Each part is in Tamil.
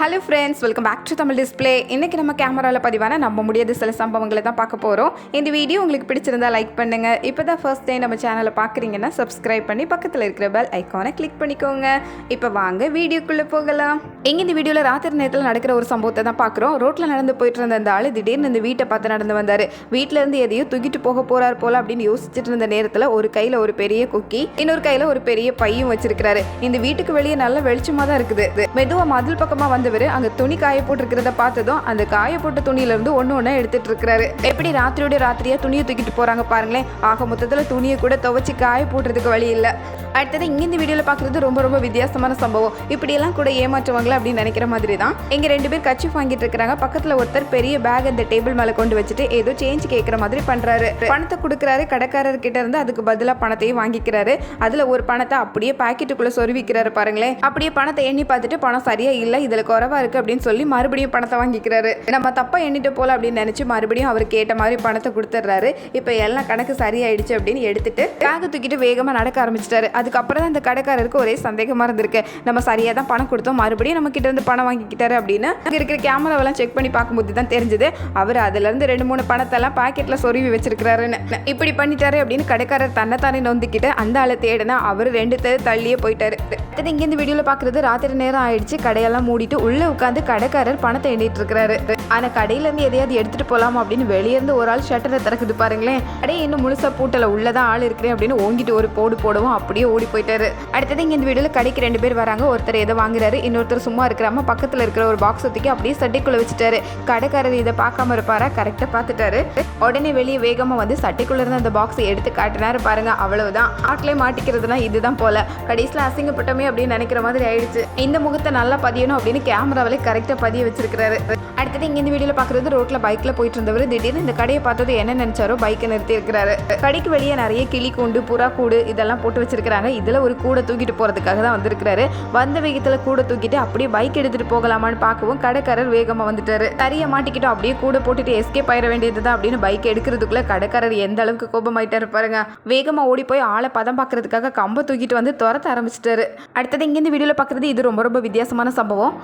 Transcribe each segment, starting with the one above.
Hello friends welcome back to Tamil display இன்னைக்கு நம்ம கேமராவில் பதிவான நம்ப முடியாத சில சம்பவங்களை தான் பார்க்க போகிறோம் இந்த வீடியோ உங்களுக்கு பிடிச்சிருந்தா லைக் பண்ணுங்கள் இப்போ தான் ஃபர்ஸ்ட் டைம் நம்ம சேனலை பார்க்குறீங்கன்னா சப்ஸ்கிரைப் பண்ணி பக்கத்தில் இருக்கிற பெல் ஐக்கானை கிளிக் பண்ணிக்கோங்க. இப்போ வாங்க வீடியோக்குள்ளே போகலாம். எங்கே இந்த வீடியோவில் ராத்திரி நேரத்தில் நடக்கிற ஒரு சம்பவத்தை தான் பார்க்குறோம். ரோட்டில் நடந்து போயிட்டு இருந்த அந்த ஆள் திடீர்னு இந்த வீட்டை பார்த்து நடந்து வந்தார். வீட்டில் இருந்து எதையோ தூக்கிட்டு போக போகிறார் போல அப்படின்னு யோசிச்சுட்டு இருந்த நேரத்தில் ஒரு கையில் ஒரு பெரிய குக்கி இன்னொரு கையில் ஒரு பெரிய பையும் வச்சிருக்கிறாரு. இந்த வீட்டுக்கு வெளியே நல்ல வெளிச்சமாக தான் இருக்குது. மெதுவாக மதில் பக்கமா வந்தவர் அங்க துணி காய போட்டிருக்கிறத பார்த்ததும் அந்த காய போட்ட துணியில இருந்து ஒண்ணு ஒண்ணா எடுத்துட்டு இருக்கிறாரு. எப்படி ராத்திரியோட ராத்திரியா துணியை தூக்கிட்டு போறாங்க பாருங்களேன். ஆக மொத்தத்தில் துணியை கூட துவைச்சி காய போடுறதுக்கு வழி இல்ல. அடுத்தது இங்க இந்த பார்க்குறது ரொம்ப ரொம்ப வித்தியாசமான சம்பவம். இப்படியெல்லாம் கூட ஏமாற்றுவாங்களா அப்படின்னு நினைக்கிற மாதிரி தான் இங்கே ரெண்டு பேர் கட்சி வாங்கிட்டு இருக்காங்க பக்கத்தில் ஒருத்தர் பெரிய பேக் அந்த டேபிள் மேலே கொண்டு வச்சுட்டு ஏதோ சேஞ்ச் கேட்குற மாதிரி பண்ணுறாரு பணத்தை கொடுக்குறாரு. கடைக்காரர் கிட்ட இருந்து அதுக்கு பதிலாக பணத்தையும் வாங்கிக்கிறாரு. அதில் ஒரு பணத்தை அப்படியே பாக்கெட்டுக்குள்ளே சொருவிக்கிறாரு பாருங்களேன். அப்படியே பணத்தை எண்ணி பார்த்துட்டு பணம் சரியா இல்லை இதில் குறைவா இருக்கு அப்படின்னு சொல்லி மறுபடியும் பணத்தை வாங்கிக்கிறாரு. நம்ம தப்பாக எண்ணிட்டு போல அப்படின்னு நினச்சி மறுபடியும் அவர் கேட்ட மாதிரி பணத்தை கொடுத்துட்றாரு. இப்போ எல்லாம் கணக்கு சரியாயிடுச்சு அப்படின்னு எடுத்துட்டு பேக தூக்கிட்டு வேகமாக நடக்க ஆரம்பிச்சிட்டாரு. அதுக்கப்புறம் தான் இந்த கடைக்காரருக்கு ஒரே சந்தேகமாக இருந்திருக்கு. நம்ம சரியாக தான் பணம் கொடுத்தோம். மறுபடியும் நம்ம கிட்ட இருந்து பணம் வாங்கிக்கிட்டாரு அப்படின்னு. அங்கே இருக்கிற கேமராவெல்லாம் செக் பண்ணி பார்க்கும்போது தான் தெரிஞ்சது. அவர் அதுலேருந்து ரெண்டு மூணு பணத்தெல்லாம் பாக்கெட்டில் சொருவி வச்சிருக்கிறாருன்னு. இப்படி பண்ணிட்டாரு அப்படின்னு கடைக்காரர் தன்னைத்தானே நொந்துக்கிட்டு அந்த ஆளை தேடினா அவர் ரெண்டு தேர் தள்ளியே போயிட்டாரு. அடுத்தது இங்கேருந்து இந்த பார்க்குறது ராத்திரி நேரம் ஆயிடுச்சு. கடையெல்லாம் மூடிட்டு உள்ளே உட்காந்து கடைக்காரர் பணத்தை எண்ணிட்டு இருக்கிறாரு. ஆனால் கடையிலேருந்து எதையாவது எடுத்துகிட்டு போகலாம் அப்படின்னு வெளியே இருந்து ஒரு ஆள் ஷட்டரை திறக்குது பாருங்களேன். கடையை இன்னும் முழுசா பூட்டலை உள்ளதான் ஆள் இருக்கிறேன் அப்படின்னு ஓங்கிட்டு ஒரு போடு போடவும் அப்படியே ஓடி போயிட்டாரு. அடுத்தது இங்க இந்த வீடியோல கடைக்கு ரெண்டு பேர் வராங்க. ஒருத்தர் எதை வாங்குறாரு இன்னொருத்தர் சும்மா இருக்கிறாம பக்கத்துல இருக்கிற ஒரு பாக்ஸ் தூக்கி அப்படியே சட்டைக்குள்ள வச்சுட்டாரு. கடைக்காரர் இதை பார்க்காம இருப்பாரா? கரெக்டா பார்த்துட்டாரு. உடனே வெளியே வேகமா வந்து சட்டைக்குள்ள இருந்த அந்த பாக்ஸை எடுத்து காட்டினாரு பாருங்க. அவ்வளவுதான். ஆட்டிலே மாட்டிக்கிறதுனா இதுதான் போல. கடைசியில் அசிங்கப்பட்டமே அப்படின்னு நினைக்கிற மாதிரி ஆயிடுச்சு. இந்த முகத்தை நல்லா பதியணும் அப்படின்னு கேமராவிலே கரெக்டாக பதிய வச்சிருக்கிறாரு. அடுத்தது இங்க இந்த வீடியோல பாக்குறது ரோட்ல பைக்ல போயிட்டு இருந்தவர் திடீர்னு இந்த கடையை பார்த்தது என்ன நினைச்சாரோ பைக்கை நிறுத்தி இருக்கிறாரு. கடைக்கு வெளியே நிறைய கிளி கூண்டு புறா கூடு இதெல்லாம் போட்டு வச்சிருக்காங்க இதில் ஒரு கூடை தூக்கிட்டு போகிறதுக்காக தான் வந்திருக்கிறாரு. வந்த வேகத்தில் கூட தூக்கிட்டு அப்படியே பைக் எடுத்துகிட்டு போகலாமான்னு பார்க்கவும் கடைக்காரர் வேகமாக வந்துட்டாரு. தறிய மாட்டிக்கிட்டோம். அப்படியே கூட போட்டுட்டு எஸ்கேப் ஆயிட வேண்டியதுதான். அப்படின்னு பைக் எடுக்கிறதுக்குள்ளே கடைக்காரர் எந்த அளவுக்கு கோபமாயிட்டாரு பாருங்க. வேகமாக ஓடி போய் ஆளை பதம் பார்க்கறதுக்காக கம்பை தூக்கிட்டு வந்து துரத்த ஆரம்பிச்சிட்டாரு. அடுத்தது இங்கேருந்து வீடியோவில் பார்க்குறது இது ரொம்ப ரொம்ப வித்தியாசமான சம்பவம்.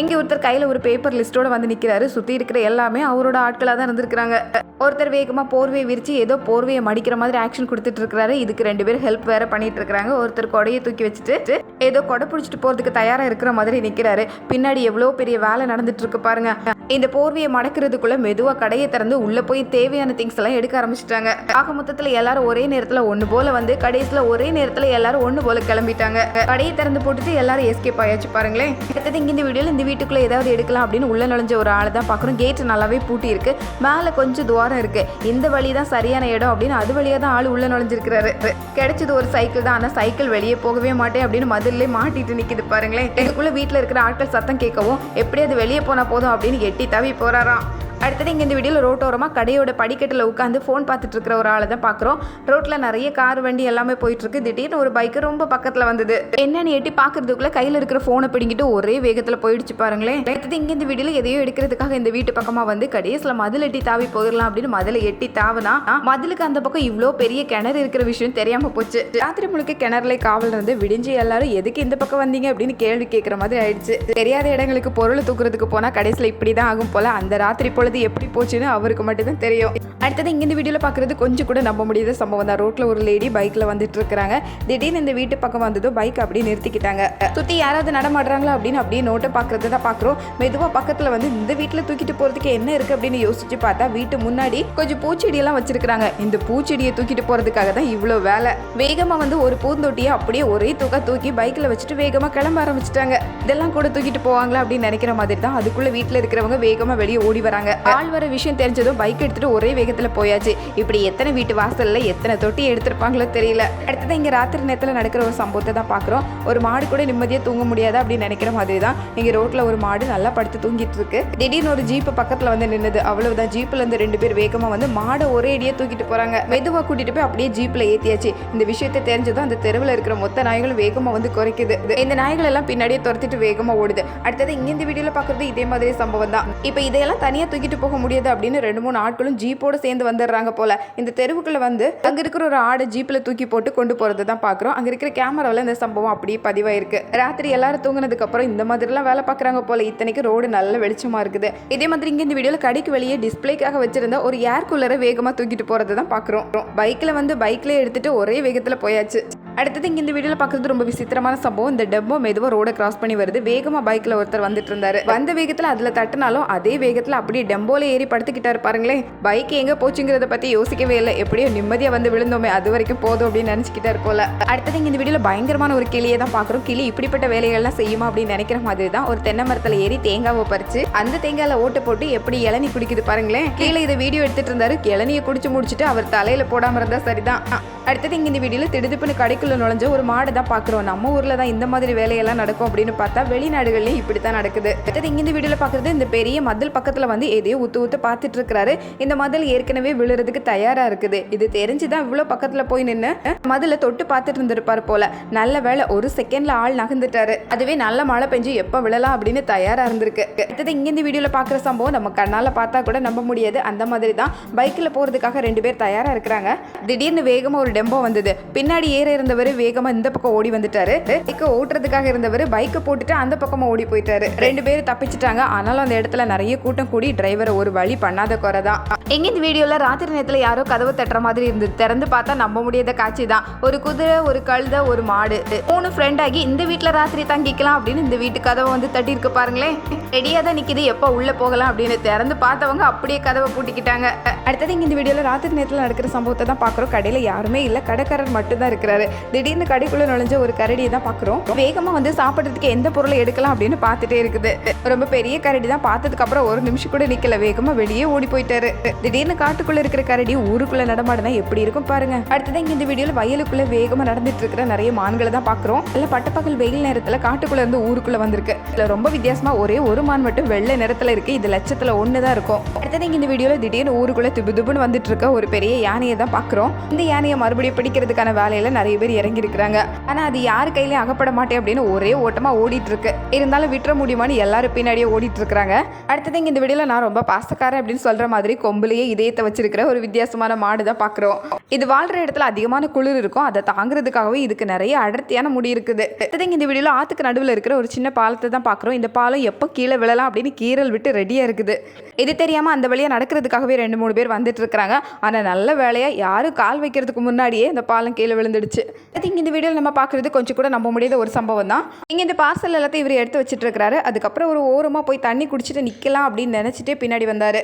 இங்கே ஒருத்தர் கையில் ஒரு பேப்பர் லிஸ்ட்டோட வந்து நிற்கிறாரு சுற்றி இருக்கிற எல்லாமே அவரோட ஆட்களாக தான் இருந்திருக்கிறாங்க. ஒருத்தர் வேகமாக போர்வையை விரித்து ஏதோ போர்வையை மடிக்கிற மாதிரி ஆக்ஷன் கொடுத்துட்டு இருக்கிறாரு இதுக்கு ரெண்டு பேர் ஹெல்ப் வேற பண்ணிட்டு இருக்கிறாங்க ஒருத்தர் கொடையை தூக்கி வச்சுட்டு ஏதோ கொடை பிடிச்சிட்டு போகிறதுக்கு தயாராக இருக்கிற மாதிரி நிற்கிறாரு பின்னாடி எவ்வளோ பெரிய வேலை நடந்துட்டு இருக்கு பாருங்க. இந்த போர்வையை மடக்கிறதுக்குள்ள மெதுவாக கடையை திறந்து உள்ளே போய் தேவையான திங்ஸ் எல்லாம் எடுக்க ஆரம்பிச்சிட்டாங்க. ஆக மொத்தத்தில் எல்லாரும் ஒரே நேரத்தில் ஒன்று போல வந்து கடைசியில் ஒரே நேரத்தில் எல்லாரும் ஒன்று போல கிளம்பிட்டாங்க. கடையை திறந்து போட்டுட்டு எல்லாரும் எஸ்கேப் ஆயாச்சு பாருங்களேன். அடுத்தது இந்த வீடியோல இந்த வீட்டுக்குள்ள ஏதாவது எடுக்கலாம் அப்படின்னு உள்ள நுழைஞ்ச ஒரு ஆள் தான் பார்க்குறோம் கேட் நல்லாவே பூட்டி இருக்கு. மேலே கொஞ்சம் துவாரம் இருக்கு. இந்த வழி தான் சரியான இடம் அப்படின்னு அது வழியா தான் ஆள் உள்ள நுழைஞ்சிருக்கிறாரு. கிடைச்சது ஒரு சைக்கிள் தான். ஆனால் சைக்கிள் வெளியே போகவே மாட்டேன் அப்படின்னு மதிலே மாட்டிட்டு நிற்கிது பாருங்களேன். இதுக்குள்ள வீட்டில் இருக்கிற ஆட்கள் சத்தம் கேட்கவும் எப்படி அது வெளியே போனால் போதும் அப்படின்னு எட்டி தவி போகிறாராம் அடுத்தது இங்கே இந்த வீடியோவில் ரோட்டோரமாக கடையோட படிக்கட்டில் உட்காந்து ஃபோன் பார்த்துட்டு இருக்கிற ஒரு ஆளை தான் பார்க்குறோம். ரோட்டில் நிறைய கார் வண்டி எல்லாமே போயிட்டுருக்கு. திடீர்னு ஒரு பைக்கு ரொம்ப பக்கத்தில் வந்தது. என்னன்னு எட்டி பார்க்கறதுக்குள்ள கையில் இருக்கிற ஃபோனை பிடிங்கிட்டு ஒரே வேகத்தில் போயிடுச்சு பாருங்களேன். அடுத்தது இங்கே இந்த வீடியோவில் எதையோ எடுக்கிறதுக்காக இந்த வீட்டு பக்கமாக வந்து கடைசியில் மதில் எட்டி தாவி போயிடலாம் அப்படின்னு மதில் எட்டி தாவினா மதிலுக்கு அந்த பக்கம் இவ்வளோ பெரிய கிணறு இருக்கிற விஷயம் தெரியாமல் போச்சு. ராத்திரி முழுக்க கிணறுல காவல் இருந்து விடிஞ்சு எல்லாரும் எதுக்கு இந்த பக்கம் வந்தீங்க? அப்படின்னு கேள்வி கேட்குற மாதிரி ஆயிடுச்சு. தெரியாத இடங்களுக்கு பொருள் தூக்குறதுக்கு போனால் கடைசியில் இப்படி தான் ஆகும் போல. அந்த ராத்திரி பொழுது எப்படி போச்சுன்னு அவருக்கு மட்டும்தான் தெரியும். அடுத்தது இங்க இந்த வீடியோல பாக்குறது கொஞ்சம் கூட நம்ப முடியாத சம்பவம் தான். ரோட்டில் ஒரு லேடி பைக்கில் வந்துட்டு இருக்கிறாங்க. திடீர்னு இந்த வீட்டு பக்கம் வந்ததும் பைக் அப்படியே நிறுத்திக்கிட்டாங்க. சுற்றி யாராவது நடமாடுறாங்களா அப்படின்னு அப்படியே நோட்டை பாக்குறது தான் பார்க்குறோம் மெதுவாக பக்கத்தில் வந்து இந்த வீட்டில் தூக்கிட்டு போகிறதுக்கு என்ன இருக்குது அப்படின்னு யோசிச்சு பார்த்தா வீட்டு முன்னாடி கொஞ்சம் பூச்செடியெல்லாம் வச்சிருக்கிறாங்க. இந்த பூச்செடியை தூக்கிட்டு போகிறதுக்காக தான் இவ்வளோ வேலை. வேகமாக வந்து ஒரு பூந்தொட்டியை அப்படியே ஒரே தூக்க தூக்கி பைக்கில் வச்சுட்டு வேகமாக கிளம்ப ஆரம்பிச்சிட்டாங்க. இதெல்லாம் கூட தூக்கிட்டு போவாங்களா அப்படின்னு நினைக்கிற மாதிரி தான். அதுக்குள்ளே வீட்டில் இருக்கிறவங்க வேகமாக வெளியே ஓடி வராங்க. ஆள் வர விஷயம் தெரிஞ்சதும் பைக் எடுத்துகிட்டு ஒரே வேகத்தில் போயாச்சு. இப்படி எத்தனை வீட்டு வாசலில் எத்தனை தொட்டி எடுத்திருப்பாங்களோ தெரியல. அடுத்தது இங்கே ராத்திரி நேரத்தில் நடக்கிற ஒரு சம்பவத்தை தான் பார்க்குறோம் ஒரு மாடு கூட நிம்மதியாக தூங்க முடியாது அப்படின்னு நினைக்கிற மாதிரி தான் இங்கே ரோட்டில் ஒரு மாடு நல்லா படுத்து தூங்கிட்டு இருக்கு. திடீர்னு ஒரு ஜீப்பு பக்கத்தில் வந்து நின்னுது. அவ்வளவுதான். ஜீப்பில் இருந்து ரெண்டு பேர் வேகமாக வந்து மாடை ஒரே அடியாக தூக்கிட்டு போகிறாங்க மெதுவாக கூட்டிட்டு போய் அப்படியே ஜீப்பில் ஏற்றியாச்சு இந்த விஷயத்தை தெரிஞ்சதும் அந்த தெருவில் இருக்கிற மொத்த நாய்களும் வேகமாக வந்து குறைக்குது. இந்த நாய்கள் எல்லாம் பின்னாடியே துரத்திட்டு வேகமாக ஓடுது. அடுத்தது இங்கே இந்த வீடியோவில் பார்க்குறது இதே மாதிரி சம்பவம் தான். இப்போ இதையெல்லாம் தனியாக தூக்கிட்டு போக முடியாது அப்படின்னு ரெண்டு மூணு ஆட்களும் ஜீப்போட சேர்ந்து வந்துடுறாங்க போல. இந்த தெருவுக்குள்ள வந்து அங்க இருக்கிற ஒரு ஆடை ஜீப்ல தூக்கி போட்டு கொண்டு போறது தான் பாக்குறோம். அங்க இருக்கிற கேமராவில் இந்த சம்பவம் அப்படியே பதிவாயிருக்கு. ராத்திரி எல்லாரும் தூங்குனதுக்கு அப்புறம் இந்த மாதிரிலாம் வேலை பார்க்குறாங்க போல. இத்தனைக்கு ரோடு நல்ல வெளிச்சமா இருக்குது. இதே மாதிரி இங்க இந்த வீடியோல கடைக்கு வெளியே டிஸ்பிளேக்காக வச்சிருந்த ஒரு ஏர் கூலரை வேகமா தூக்கிட்டு போறதை தான் பாக்குறோம் பைக்ல வந்து பைக்ல எடுத்துட்டு ஒரே வேகத்துல போயாச்சு. அடுத்தது இங்க இந்த வீடியோல பார்க்கறது ரொம்ப விசித்திரமான சம்பவம். இந்த டெம்போ மெதுவா ரோட கிராஸ் பண்ணி வருது. வேகமா பைக்ல ஒருத்தர் வந்துட்டு இருந்தாரு வந்த வேகத்துல அதுல தட்டினாலும் அதே வேகத்துல அப்படியே டெம்போல ஏறி படுத்துக்கிட்டாரு பாருங்களேன். பைக் எங்க போச்சுங்கிறத பத்தி யோசிக்கவே இல்லை. எப்படியோ நிம்மதியா வந்து விழுந்தோமே. அது வரைக்கும் போதும் அப்படின்னு நினைச்சுக்கிட்டாரு போல. அடுத்தது இங்க இந்த வீடியோல பயங்கரமான ஒரு கிளியை தான் பாக்குறோம். கிளி இப்படிப்பட்ட வேலைகள்லாம் செய்யுமா அப்படின்னு நினைக்கிற மாதிரி தான் ஒரு தென்னை மரத்துல ஏறி தேங்காவை பறிச்சு அந்த தேங்காயில ஓட்டு போட்டு எப்படி இளநி குடிக்குது பாருங்களேன். கீழே இதை வீடியோ எடுத்துட்டு இருந்தாரு. இளநியை குடிச்சு முடிச்சுட்டு அவர் தலையில போடாம இருந்தா சரிதான். அடுத்தது இங்க இந்த வீடியோல திடுதிப்புன்னு காட்டுக்குள்ளே நுழைஞ்ச ஒரு மாடை தான் பார்க்குறோம். நம்ம ஊரில் தான் இந்த மாதிரி வேலையெல்லாம் நடக்கும் அப்படின்னு பார்த்தா வெளிநாடுகள்லயும் இப்படி தான் நடக்குது. அடுத்தது இங்கிருந்து வீடியோவில் பார்க்குறது இந்த பெரிய மதில் பக்கத்தில் வந்து எதையோ ஊத்து ஊத்து பார்த்துட்டு இருக்கிறாரு. இந்த மதில் ஏற்கனவே விழுறதுக்கு தயாராக இருக்குது. இது தெரிஞ்சுதான் இவ்வளோ பக்கத்தில் போய் நின்று மதில தொட்டு பார்த்துட்டு இருந்திருப்பார் போல. நல்ல வேலை ஒரு செகண்ட்ல ஆள் நகர்ந்துட்டாரு. அதுவே நல்ல மழை பெஞ்சு எப்போ விழலாம் அப்படின்னு தயாராக இருந்திருக்கு. அடுத்தது இங்க வீடியோவில் பார்க்குற சம்பவம் நம்ம கண்ணால் பார்த்தா கூட நம்ப முடியாது. அந்த மாதிரி தான் பைக்கில் போகிறதுக்காக ரெண்டு பேர் தயாராக இருக்கிறாங்க. திடீர்னு வேகமாக ஒரு டெம்போ வந்தது. பின்னாடி ஏற இருந்த இருந்தவர் வேகமா இந்த பக்கம் ஓடி வந்துட்டாரு. பைக்கை ஓட்டுறதுக்காக இருந்தவர் பைக்கை போட்டுட்டு அந்த பக்கமா ஓடி போயிட்டாரு. ரெண்டு பேரும் தப்பிச்சிட்டாங்க. ஆனாலும் அந்த இடத்துல நிறைய கூட்டம் கூடி டிரைவரை ஒரு வழி பண்ணாத குறை தான். எங்க இந்த வீடியோல ராத்திரி நேரத்துல யாரோ கதவு தட்டுற மாதிரி இருந்தது திறந்து பார்த்தா நம்ப முடியாத காட்சி தான். ஒரு குதிரை ஒரு கழுத ஒரு மாடு. மூணு ஃப்ரெண்ட் ஆகி இந்த வீட்டில் ராத்திரி தங்கிக்கலாம் அப்படின்னு இந்த வீட்டு கதவை வந்து தட்டி இருக்கு பாருங்களேன். ரெடியா தான் நிக்குது. எப்போ உள்ள போகலாம் அப்படின்னு திறந்து பார்த்தவங்க அப்படியே கதவை பூட்டிக்கிட்டாங்க. அடுத்தது இங்க இந்த வீடியோல ராத்திரி நேரத்துல நடக்கிற சம்பவத்தை தான் பாக்குறோம். கடையில யாருமே இல்ல. கடைக்காரர் மட்டும் தான் இருக்கிறாரு. திடீர்னு கடைக்குள்ள நுழைஞ்ச ஒரு கரடியை தான் பாக்குறோம். வேகமா வந்து சாப்பிட்றதுக்கு எந்த பொருளை எடுக்கலாம் அப்படின்னு பார்த்துட்டே இருக்குது. ரொம்ப பெரிய கரடி தான் பார்த்ததுக்கு அப்புறம் ஒரு நிமிஷம் கூட நிக்கல. வேகமா வெளியே ஓடி போயிட்டாரு. திடீர்னு காட்டுக்குள்ள இருக்கிற கரடி ஊருக்குள்ள நடமாடுனா எப்படி இருக்கும் பாருங்க. அடுத்ததான் இங்க இந்த வீடியோல வயலுக்குள்ள வேகமா நடந்துட்டு இருக்கிற நிறைய மான்களை தான் பாக்குறோம். இல்ல பட்டப்பகல் வெயில் நேரத்துல காட்டுக்குள்ள இருந்து ஊருக்குள்ள வந்திருக்கு. இதுல ரொம்ப வித்தியாசமா ஒரே ஒரு மான் மட்டும் வெள்ளை நிறத்துல இருக்கு. இது லட்சத்துல ஒண்ணுதான் இருக்கும். அடுத்தது இங்க இந்த வீடியோல திடீர்னு ஊருக்குள்ள திபு திபுன்னு வந்துட்டு இருக்க ஒரு பெரிய யானையை தான் பாக்குறோம். இந்த யானையை மறுபடியும் பிடிக்கிறதுக்கான வேலையில நிறைய பேர் இறங்கி இருக்கிறாங்க ஆனா அது யார் கையிலயும் அகப்பட மாட்டேன் அப்படின்னு ஒரே ஓட்டமா ஓடிட்டு இருக்கு இருந்தாலும் விட்டுற முடியுமான்னு எல்லாரும் பின்னாடியே ஓடிட்டு இருக்கிறாங்க அடுத்தது இந்த வீடியோல நான் ரொம்ப பாசக்காரன் அப்படின்னு சொல்ற மாதிரி கொம்புலேயே இதயத்தை வச்சிருக்கிற ஒரு வித்தியாசமான மாடு தான் பாக்குறோம். இது வாழ்ற இடத்துல அதிகமான குளிர் இருக்கும். அதை தாங்குறதுக்காகவே இதுக்கு நிறைய அடர்த்தியான முடி இருக்குது. அடுத்தது இந்த வீடியோல ஆத்துக்கு நடுவில் இருக்கிற ஒரு சின்ன பாலத்தை தான் பாக்குறோம். இந்த பாலம் எப்போ கீழே விழலாம் அப்படின்னு கீறல் விட்டு ரெடியா இருக்குது. இது தெரியாம அந்த வழியா நடக்கிறதுக்காகவே ரெண்டு மூணு பேர் வந்துட்டு இருக்கிறாங்க ஆனா நல்ல வேலையா யாரும் கால் வைக்கிறதுக்கு முன்னாடியே இந்த பாலம் கீழே விழுந்துடுச்சு. ஐ திங்க் இந்த வீடியோவில் நம்ம பார்க்குறது கொஞ்சம் கூட நம்ப முடியாத ஒரு சம்பவம் தான். இங்கே இந்த பார்சல் எல்லாத்தையும் இவர் எடுத்து வச்சுட்டு இருக்கிறாரு அதுக்கப்புறம் ஒரு ஓரமாக போய் தண்ணி குடிச்சிட்டு நிற்கலாம் அப்படின்னு நினச்சிட்டே பின்னாடி வந்தார்.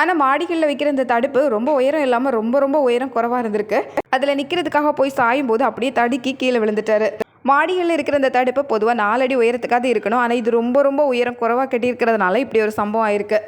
ஆனால் மாடிகளில் வைக்கிற இந்த தடுப்பு ரொம்ப உயரம் இல்லாமல் ரொம்ப ரொம்ப உயரம் குறைவாக இருந்திருக்கு. அதில் நிற்கிறதுக்காக போய் சாயும் போது அப்படியே தடுக்கி கீழே விழுந்துட்டாரு. மாடிகளில் இருக்கிற இந்த தடுப்பு பொதுவாக நாலடி உயரத்துக்காக இருக்கணும். ஆனால் இது ரொம்ப ரொம்ப உயரம் குறைவாக கட்டியிருக்கிறதுனால இப்படி ஒரு சம்பவம் ஆயிருக்கு.